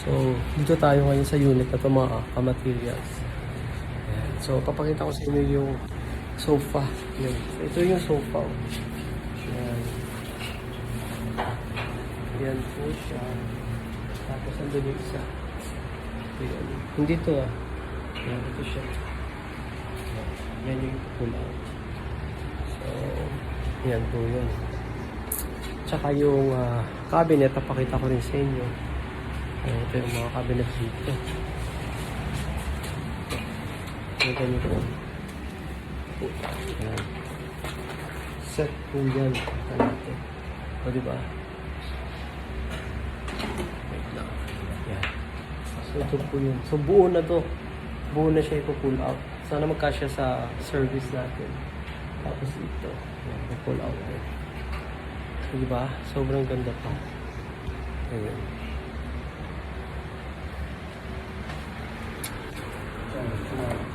So, dito tayo ngayon sa unit na ito mga ka-materials. So, papakita ko sa inyo yung sofa. Yun. So, ito yung sofa. Ayan. Yan po siya. Tapos andun yung isa. Ayan. Hindi to ah. Ayan, ito siya. Yan yung out. So, yan po yun. Tsaka yung ah, cabinet, napakita ko rin sa inyo. Ayan, ito yung mga cabinet dito. Ito ganito. Ayan. Set po yan. Ito. O, diba? Wait lang. Yan. So, ito po yun. So, buo na to. Buo na siya ipo-pull out. Sana magkasya sa service natin. Tapos ito. Yan, pull out. So, diba? Sobrang ganda pa. Ayan.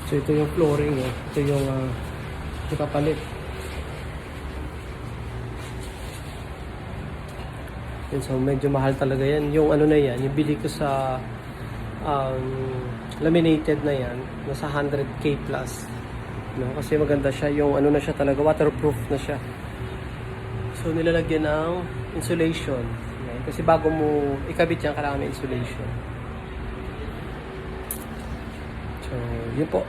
So, ito yung flooring eh. Ito yung uh, ipapalit. Yun, so medyo mahal talaga yan. Yung ano na yan, yung bili ko sa um, laminated na yan, nasa 100k plus. No? Kasi maganda siya, yung ano na siya talaga, waterproof na siya. So nilalagyan ng insulation. Yan. Kasi bago mo ikabit yan, kailangan insulation. So, yun po.